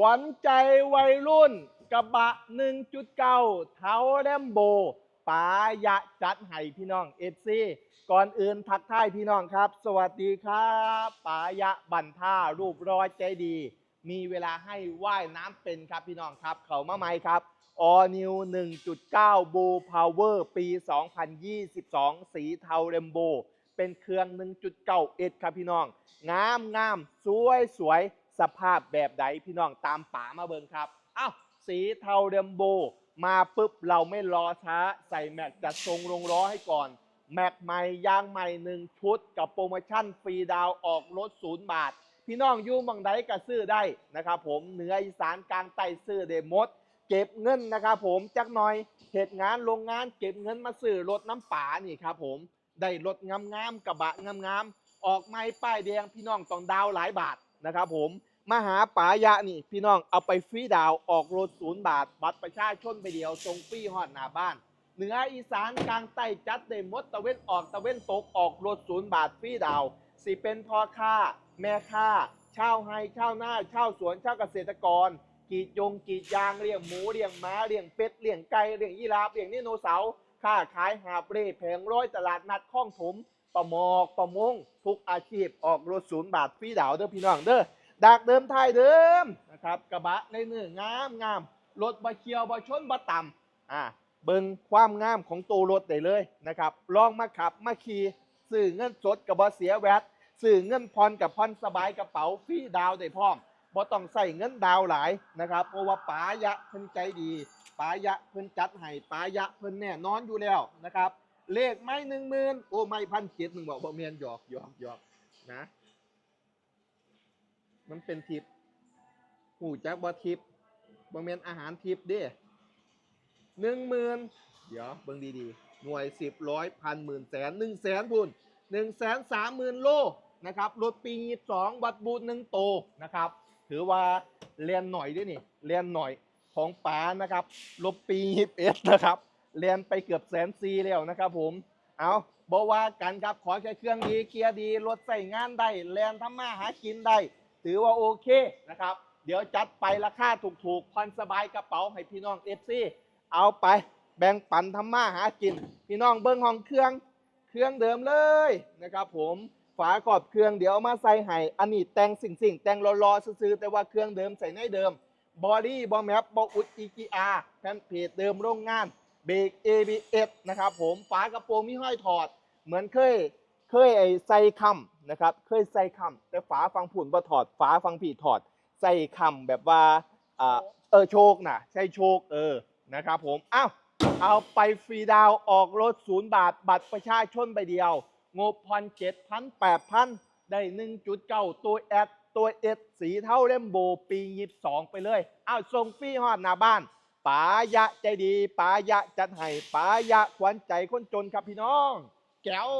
ขวัญใจวัยรุ่น กระบะ 1.9เท้าแรมโบปายะจัดให้พี่น้องเอฟซีก่อนอื่นทักทายพี่น้องครับ สวัสดีครับปายะบันท่ารูปรอยใจดี มีเวลาให้ว่ายน้ำเป็นครับพี่น้องครับ เขามาไหมครับ All New 1.9 Blue Power ปี 2022 สีเทาเรมโบ เป็นเครื่อง 1.9 S ครับพี่น้อง งามงามสวยสวย สภาพแบบใดพี่น้องตามป๋ามาเบิงครับเอ้าสีเทาเรมโบ มาปุ๊บเราไม่รอช้า ใส่แม็กจัดทรงลงล้อให้ก่อน แม็กใหม่ยางใหม่หนึ่งชุด กับโปรโมชั่นฟรีดาวออกรถศูนย์บาท พี่น้องยู่บังไดก็ซื้อได้นะครับผมเหนืออีสานกลางใต้ซื้อเดมดเก็บเงินนะครับผมจักหน่อยเหตุงานโรงงานเก็บเงินมาซื้อรถน้ำป่านี่ครับผมได้รถงามๆกระบะงามๆออกไม้ป้ายแดงพี่น้องต้องดาวหลายบาทนะครับผม มหาปายะนี่ พี่น้องเอาไปฟรีดาวออกรถศูนย์บาท บัตรประชาชนไปเดียวทรงฟรีฮอดหน้าบ้าน เหนืออีสานกลางใต้จัดได้หมดตะเว้นออกตะเว้นตกออกรถศูนย์บาทฟรีดาว สิเป็นพ่อค้า แม่ค้าชาวไฮชาวนาชาวสวนชาวเกษตรกรกีดยงกีดยางเลี้ยงหมูเลี้ยงม้าเลี้ยงเป็ดเลี้ยงไก่เลี้ยงยีราฟเลี้ยงไดโนเสาร์ค้าขายหาบเร่แผงร้อยตลาดนัดข้องถมประมอกประมงทุกอาชีพออกรถศูนย์บาทฟรีดาวเด้อพี่น้องเด้อ ดักเดิมไทยเดิมนะครับกระบะในเนื้องามงามรถบะเคียวบะชนบะต่ำอ่าเบิ่งความงามของตัวรถได้เลยนะครับลองมาขับมาขี่ซื้อเงินสดกับบะเสียแวดซื้อเงินผ่อนกับผ่อนสบายกระเป๋าฟรีดาวได้พร้อมบ่ต้องใส่เงินดาวหลายนะครับเพราะว่าป๋ายะเพิ่นใจดีป๋ายะเพิ่นจัดให้ป๋ายะเพิ่นแน่นอนอยู่แล้วนะครับเลขไม่หนึ่งหมื่นโอ้ไม่พันเจ็ดมึงบอกบ่เมียนหยอกหยอกหยอกนะ มันเป็นทิปหูจักบ่ทิปบ่เมนอาหารทิปเด้หนึ่งหมื่นเดี๋ยวเบิ่งดีๆ หน่วยสิบร้อยพันหมื่นแสนหนึ่งแสนพุ่นหนึ่งแสนสามหมื่นโลนะครับรถปียี่สองวัดบูทหนึ่งโตนะครับ ถือว่าเรียนหน่อยด้วยนี่เรียนหน่อยของป๋านะครับลบปียิบเอสนะครับเรียนไปเกือบแสนซีแล้วนะครับผมเอาบอกว่ากันครับขอแค่เครื่องดีเกียร์ดีรถใส่งานได้แลนทำมาหากินได้ ถือว่าโอเคนะครับ เดี๋ยวจัดไปราคาถูกๆผ่อนสบายกระเป๋าให้พี่น้องเอฟซีเอาไปแบ่งปันทำมาหากิน พี่น้องเบิ้งห้องเครื่องเครื่องเดิมเลยนะครับผมฝาขอบเครื่องเดี๋ยวมาใส่ให้อันนี้แต่งสิ่งสิ่งๆแต่งรอๆซื้อแต่ว่าเครื่องเดิมใส่ในเดิมบอดี้บอแมปบออุดอีกีอาร์แผ่นเพจเดิมโรงงานเบรก ABS นะครับผมฝากระโปรงมีห้อยถอด เหมือนเคย เคยไอ้ใส่คำนะครับ เคยใส่คำแต่ฝาฟังผุนบ่ถอด ฝาฟังผีถอด ใส่คำแบบว่าอเออโชคนะใช่โชคเออนะครับผมอ้าวเอาไปฟรีดาวออกรถศูนย์บาท บัตรประชาชนไปเดียว งบพันเจ็ดพันแปดพันได้หนึ่งจุดเก้าตัวแอดตัวเอสสีเท่าเล่มโบปียีบสองไปเลยอ้าวส่งฟรีฮอดหน้าบ้านป๋ายะใจดีป๋ายะจัดให้ป๋ายะขวัญใจคนจนครับพี่น้อง แก้ว